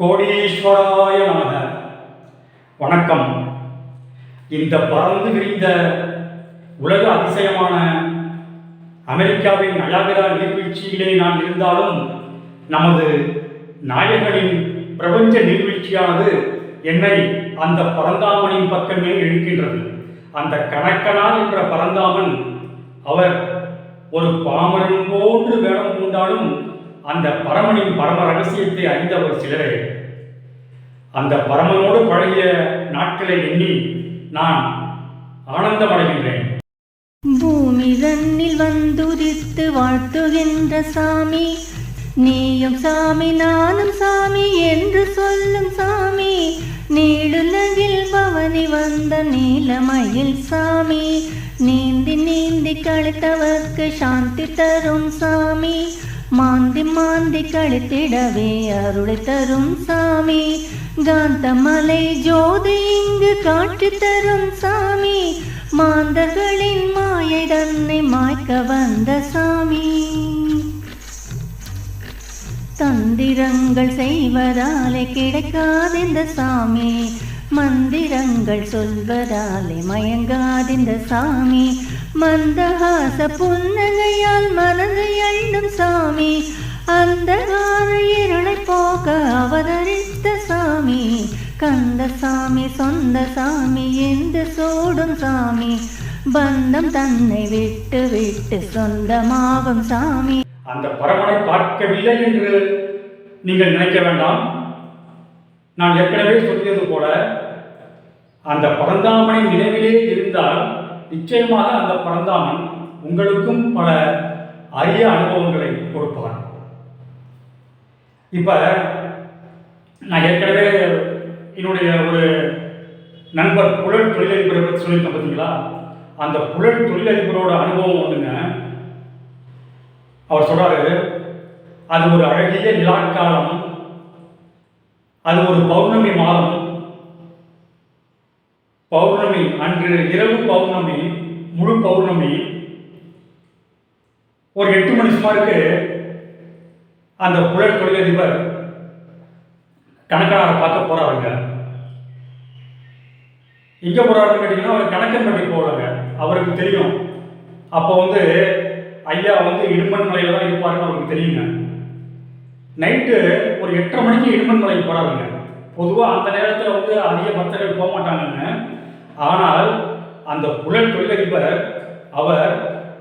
கோடீஸ்வராய நமக. வணக்கம். இந்த பறந்து விரிந்த உலக அதிசயமான அமெரிக்காவின் நயாகரா நீர்வீழ்ச்சியிலே நான் இருந்தாலும் நமது நாயகனின் பிரபஞ்ச நீர்வீழ்ச்சியானது என்னை அந்த பரந்தாமனின் பக்கமே இழுக்கின்றது. அந்த கணக்கனார் என்ற பரந்தாமன் அவர் ஒரு பாமரன் போன்று வேடம் பூண்டாலும் அந்த பரமனின் பரம ரகசியத்தை அறிந்தவர் சிலரே. அந்த பரமனோடு பழகிய நாட்களை எண்ணி நான் ஆனந்தமடைகின்றேன். பூமி தன்னில் வந்துதித்து வாழ்த்துகின்ற சாமி நீயும் சாமி நானும் சாமி என்று சொல்லும் சாமி நீளுலகில் பவனி வந்த நீலமயில் சாமி நீந்தி நீந்தி கழித்தவர்க்கு சாந்தி தரும் சாமி மாந்தி மாந்தி கழித்திடவே அருளை தரும் சாமி. காந்தமலை ஜோதி இங்கு காட்சி தரும் சாமி. மாந்தர்களின் மாயை தன்னை மாய்க்க வந்த சாமி. தந்திரங்கள் செய்வதாலே கிடைக்காதிந்த சாமி. மந்திரங்கள் சொல்வதாலே மயங்காதிந்த சாமி. மந்தஹாச புன்னகையால் மனதை அள்ளும் சாமி. அந்த இருளை போக்க அவதரித்த சாமி. கந்த சாமி சொந்த சாமி எந்த சோடும் சாமி. பந்தம் தன்னை விட்டு விட்டு சொந்தமாகும் சாமி. அந்த பரமனை பார்க்கவில்லை என்று நீங்கள் நினைக்க வேண்டாம். நான் ஏற்கனவே சொல்லியது போல அந்த பரந்தாமனை நினைவிலே இருந்தால் நிச்சயமாக அந்த பரந்தாமன் உங்களுக்கும் பல அரிய அனுபவங்களை கொடுப்பார். இப்போ நான் ஏற்கனவே என்னுடைய ஒரு நண்பர் புழல் தொழிலதிபரை பற்றி சொல்லியிருக்கேன் பார்த்தீங்களா அந்த புழல் தொழிலதிபரோட அனுபவம் ஒன்றுங்க அவர் சொல்றாரு அது ஒரு அழகிய நிலாக்காலம் அது ஒரு பௌர்ணமி மாதம் பௌர்ணமி அன்று இரவு பௌர்ணமி முழு பௌர்ணமி ஒரு எட்டு மணி சுமாருக்கு அந்த புழல் தொழிலதிபர் கணக்காளரை பார்க்க போறாருங்க. எங்கே போறாருன்னு கேட்டிங்கன்னா அவர் கணக்கன் பண்ணி போகிறாங்க அவருக்கு தெரியும். அப்போ வந்து ஐயா வந்து இடுமன் மலையில் தான் இருப்பாருன்னு அவருக்கு தெரியுங்க. நைட்டு ஒரு எட்டரை மணிக்கு இடுமன் மலைக்கு போகிறாருங்க பொதுவாக அந்த நேரத்தில் வந்து அதிக பக்தர்கள் போக மாட்டாங்கங்க. ஆனால் அந்த புலன் தொழிலதிபர் அவர்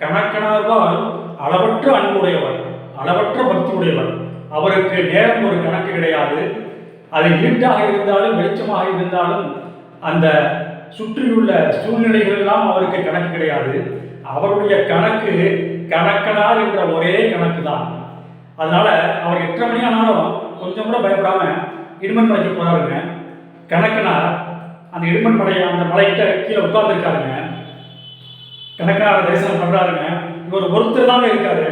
கணக்கனார்வால் அளவற்ற அன்புடையவர் அளவற்ற பக்தியுடையவர். அவருக்கு நேரம் ஒரு கணக்கு கிடையாது. அது இருட்டாக இருந்தாலும் வெளிச்சமாக இருந்தாலும் அந்த சுற்றியுள்ள சூழ்நிலைகள் எல்லாம் அவருக்கு கணக்கு கிடையாது. அவருடைய கணக்கு கணக்கனார் என்ற ஒரே கணக்கு தான் அதனால அவர் எட்டரை மணி ஆனாலும் கொஞ்சம் கூட பயப்படாம இடுமன் மலைக்கு போறாருங்க. கணக்கனார் அந்த இடுமன் மலை அந்த மலைக்கிட்ட கீழே உட்கார்ந்துருக்காருங்க. கணக்கனார் தரிசனம் பண்ணுறாருங்க இவர் ஒருத்தர் தாங்க இருக்காரு.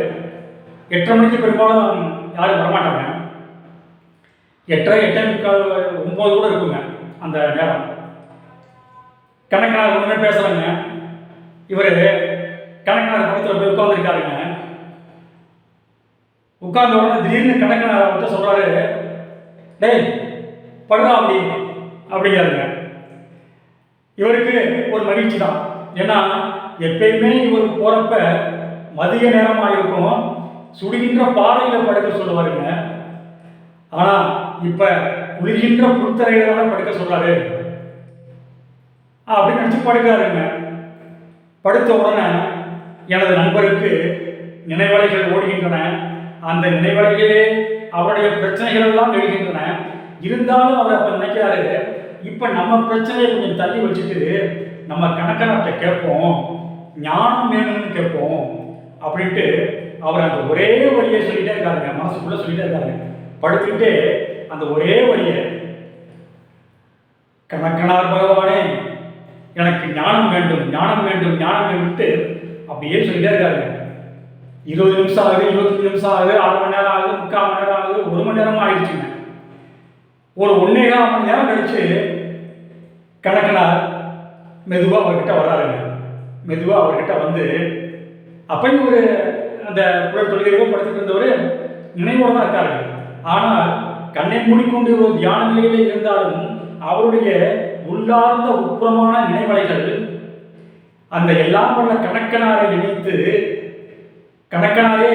எட்டரை மணிக்கு பெரும்பாலும் யாரும் வரமாட்டாங்க. எட்டரை எட்டரை முக்கால் ஒம்பது கூட இருக்குங்க அந்த நேரம். கணக்கனார் ஒன்றுமே பேசுகிறாங்க இவர் கணக்கனார் பக்கத்தில் போய் உட்காந்துருக்காருங்க உட்கார்ந்த உடனே திடீர்னு கணக்கனார் மட்டும் சொல்கிறாரு டேய் படுறா அப்படி அப்படிங்கிறாருங்க. இவருக்கு ஒரு மகிழ்ச்சி தான். ஏன்னா எப்பயுமே இவர் போகிறப்ப மதிய நேரமாக இருக்கும் சுடுகின்ற பாறையில் படுக்க சொல்லுவாருங்க. ஆனால் இப்போ குளிர்கின்ற புல்தரையில தானே படுக்க சொல்றாரு. அப்படின்னு நினச்சி படுக்காருங்க படுத்த உடனே எனது நண்பருக்கு நினைவலைகள் ஓடுகின்றன. அந்த நினைவலைகளே அவருடைய பிரச்சனைகள் எல்லாம் எழுகின்றன. இருந்தாலும் அவர் அப்போ நினைக்கிறாரு இப்போ நம்ம பிரச்சனையை கொஞ்சம் தள்ளி வச்சுட்டு நம்ம கணக்கனாட்ட கேட்போம் ஞானம் வேணும்னு கேட்போம் அப்படின்ட்டு அவர் அந்த ஒரே வழியை சொல்லிட்டே இருக்காருங்க மனசுக்குள்ளே சொல்லிட்டே இருக்காருங்க. படுத்துக்கிட்டு அந்த ஒரே வழியை கணக்கனார் பகவானே எனக்கு ஞானம் வேண்டும் ஞானம் வேண்டும் ஞானம் வேண்டும்ட்டு அப்படியே சொல்லிட்டே இருக்காருங்க. இருபது நிமிஷம் ஆகுது இருபத்தஞ்சு நிமிஷம் ஆகுது அரை மணி நேரம் ஆகுது முக்கால் மணி நேரம் ஆகுது ஒரு மணி நேரம் ஆயிடுச்சுங்க. ஒரு ஒன்னேகால் மணி நேரம் கழிச்சு கணக்கனார் மெதுவாக அவர்கிட்ட வர்றாருங்க. மெதுவாக அவர்கிட்ட வந்து அப்பையும் ஒரு அந்த புலர் தொழுகையோ படுத்துட்டு இருந்தவர் நினைவோடு தான் இருக்காருங்க ஆனால் கண்ணை மூடிக்கொண்டு ஒரு தியான நிலையிலே இருந்தாலும் அவருடைய உள்ளார்ந்த உட்புறமான நினைவலைகள் அந்த எல்லாம் வல்ல கணக்கனாரை நினைத்து கணக்கனாரே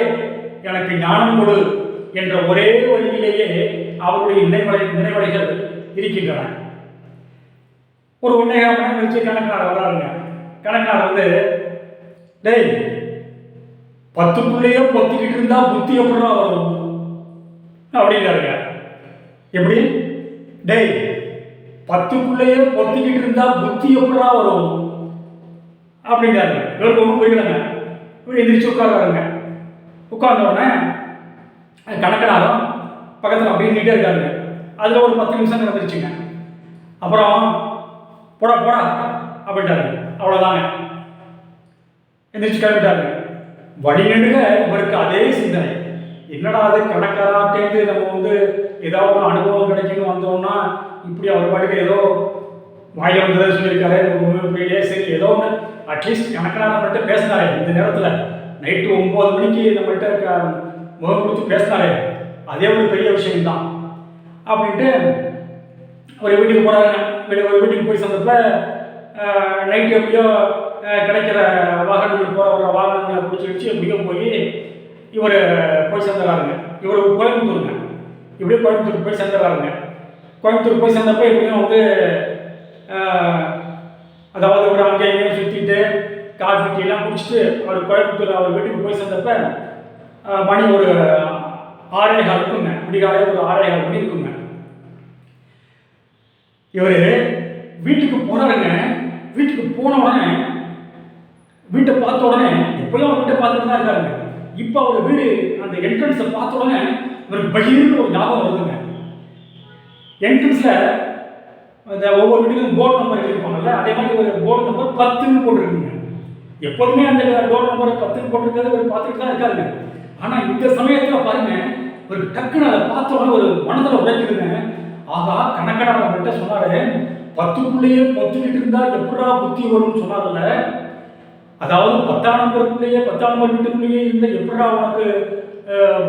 எனக்கு ஞானம் கொடு. என்ற ஒரே வழியிலேயே அவருடைய நினைவலை நினைவலைகள் இருக்கின்றன. ஒரு ஒன்னேகால் மணி நேரம் கழிச்சு கணக்கனார் வர்றாருங்க கணக்காளர் வந்து டேய் பத்துக்குள்ளேயே பொத்திக்கிட்டு இருந்தா புத்தி எப்படா வரும்? அப்படின்னாருங்க. எப்படி? டேய் பத்துக்குள்ளேயே பொத்திக்கிட்டு இருந்தா புத்தி எப்படா வரும்? அப்படிங்கிறாரு இவருக்கு ஒன்றும் புரியலங்க. இவர் எந்திரிச்சு உட்கார்றாருங்க. உட்கார்ந்த உடனே கணக்கனாரும் பக்கத்தில் அப்படியே நீட்டே இருக்காருங்க அதில் ஒரு பத்து நிமிஷம் நடந்துருச்சுங்க அப்புறம் போடா போடா அப்படின்ட்டாரு. அவ்வளோதாங்க எந்திரிச்சு கிளம்பிட்டாரு. வழி நெடுக இவருக்கு அதே சிந்தனை. என்னடா அது கணக்காராட்டேந்து நம்ம வந்து ஏதாவது ஒரு அனுபவம் கிடைக்குன்னு வந்தோம்னா இப்படி அவர் பாட்டுக்கு ஏதோ வாயில் வந்ததை சொல்லியிருக்காரு. ஒன்றுமே புரியலையே. சரி ஏதோ ஒன்று அட்லீஸ்ட் கணக்கனாக மட்டும் பேசினாரு இந்த நேரத்தில். நைட்டு ஒம்பது மணிக்கு நம்மள்கிட்ட முகம் கொடுத்து பேசினாரே அதே ஒரு பெரிய விஷயம்தான். அப்படின்ட்டு ஒரு வீட்டுக்கு போகிறாங்க வீடு ஒரு வீட்டுக்கு போய் சேர்ந்தப்ப நைட்டு எப்படியோ கிடைக்கிற வாகனங்கள் போகிற வாகனங்களை பிடிச்சி வச்சு எப்படியோ போய் இவர் போய் சேர்ந்துடுறாருங்க இவர் கோயம்புத்தூருங்க. இப்படியே கோயம்புத்தூர் போய் சேர்ந்துறாருங்க. கோயம்புத்தூர் போய் சேர்ந்தப்ப எப்படியும் வந்து அதாவது ஒரு அங்கே சுற்றிட்டு காஃபி டீலாம் குடிச்சிட்டு அவர் கோயம்புத்தூர் அவர் வீட்டுக்கு போய் சேர்ந்தப்ப மணி ஒரு ஆறே கால் இருக்குங்க விடிகாலை ஒரு ஆறே கால் மணி இருக்குங்க. இவர் வீட்டுக்கு போனாருங்க வீட்டுக்கு போன உடனே வீட்டை பார்த்த உடனே எப்போயும் அவர் வீட்டை பார்த்துட்டு தான் இருக்காருங்க. இப்போ அவர் வீடு அந்த என்ட்ரன்ஸை பார்த்த உடனே இவருக்கு பகிர்னு ஒரு ஞாபகம் வருதுங்க. என்ட்ரன்ஸில் அந்த ஒவ்வொரு வீட்டுக்கும் போர்டு நம்பர் எழுதிருப்பாங்கல்ல அதே மாதிரி ஒரு போர்டு நம்பர் பத்துன்னு போட்டிருக்குங்க. எப்போதுமே அந்த டோர் நம்பர் பத்துன்னு போட்டிருக்கிறது இவர் பார்த்துட்டு தான் இருக்காருங்க. ஆனால் இந்த சமயத்தில் பாருங்க ஒரு டக்குன்னு அதை பார்த்த உடனே ஒரு மனதில் உழைக்குதுங்க ஆகா கணக்கடார் அவர்கிட்ட சொன்னாரு பத்துக்குள்ளேயே பத்துக்கிட்டு இருந்தா எப்படா புத்தி வரும்னு சொன்னார்ல அதாவது பத்தாம் நம்பருக்குள்ளேயே பத்தாம் நம்பர் வீட்டுக்குள்ளேயே இருந்த எப்படா உனக்கு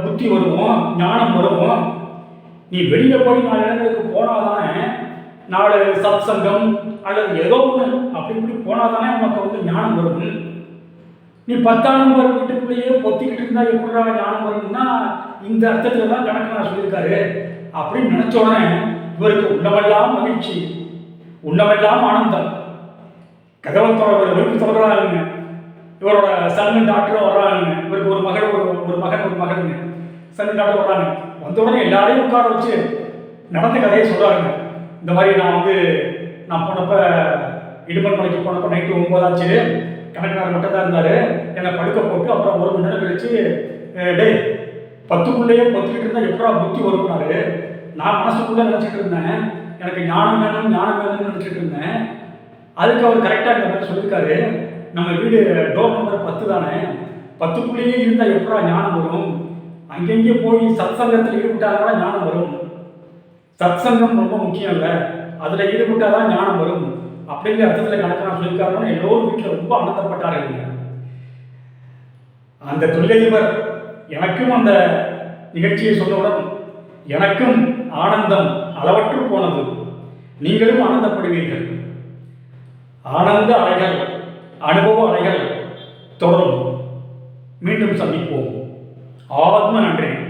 புத்தி வரும் ஞானம் வரும்? நீ வெளியில போய் நாலு இடங்களுக்கு போனாதானே நாலு சத் சங்கம் அல்லது ஏதோ ஒன்று அப்படி இப்படி போனாதானே உனக்கு வந்து ஞானம் வரும்? நீ பத்தாம் நம்பர் வீட்டுக்குள்ளேயே பொத்திக்கிட்டு இருந்தால் எப்படிடா ஞானம் வரும்னா இந்த அர்த்தத்தில் தான் கணக்கு நான் சொல்லியிருக்காரு. அப்படின்னு நினச்ச உடனே இவருக்கு உள்ளமெல்லாம் மகிழ்ச்சி உள்ளமெல்லாம் ஆனந்தம். கதவை தொடர்பு வீட்டு தொடர்றாங்க இவரோட சன் டாக்டரும் வர்றாங்க இவருக்கு ஒரு மகள் ஒரு ஒரு மகன் ஒரு மகனுங்க சன் டாக்டர் வர்றாங்க வந்த உடனே எல்லாரையும் உட்கார வச்சு நடந்த கதையை சொல்கிறாங்க இந்த மாதிரி நான் வந்து நான் போனப்போ இடுமன் மலைக்கு போனப்போ நைட்டு ஒம்பதாச்சு கணக்கனார் மட்டும் தான் இருந்தார். என்னை படுக்க போட்டு அப்புறம் ஒரு மணி நேரம் கழிச்சு டே பத்துக்குள்ளேயே பத்துக்கிட்டு இருந்தால் எப்படா புத்தி வரும்னாரு? நான் மனசுக்குள்ளே நினச்சிட்டு இருந்தேன். எனக்கு ஞானம் வேணும் ஞானம் வேணும்னு நினச்சிட்டு இருந்தேன். அதுக்கு அவர் கரெக்டாக இந்த மாதிரி சொல்லியிருக்காரு. நம்ம வீடு டோர் நம்பர் பத்து தானே? பத்துக்குள்ளேயே இருந்தால் எப்படா ஞானம் வரும்? அங்கங்கே போய் சத்சங்கத்தில் ஈடுபட்டாதான் ஞானம் வரும்? சத்சங்கம் ரொம்ப முக்கியம் இல்லை அதில் ஈடுபட்டாதான் ஞானம் வரும். அப்படிங்கிற அர்த்தத்தில் கணக்கான சொல்லிக்காரணும் எல்லோரும் வீட்டில் ரொம்ப ஆனந்தப்பட்டார்கள் அந்த தொழிலதிபர் எனக்கும் அந்த நிகழ்ச்சியை சொன்னவுடன் எனக்கும் ஆனந்தம் அளவற்று போனது. நீங்களும் ஆனந்தப்படுவீர்கள். ஆனந்த அலைகள் அனுபவ அலைகள் தொடரும். மீண்டும் சந்திப்போம். ஆத்ம நன்றி.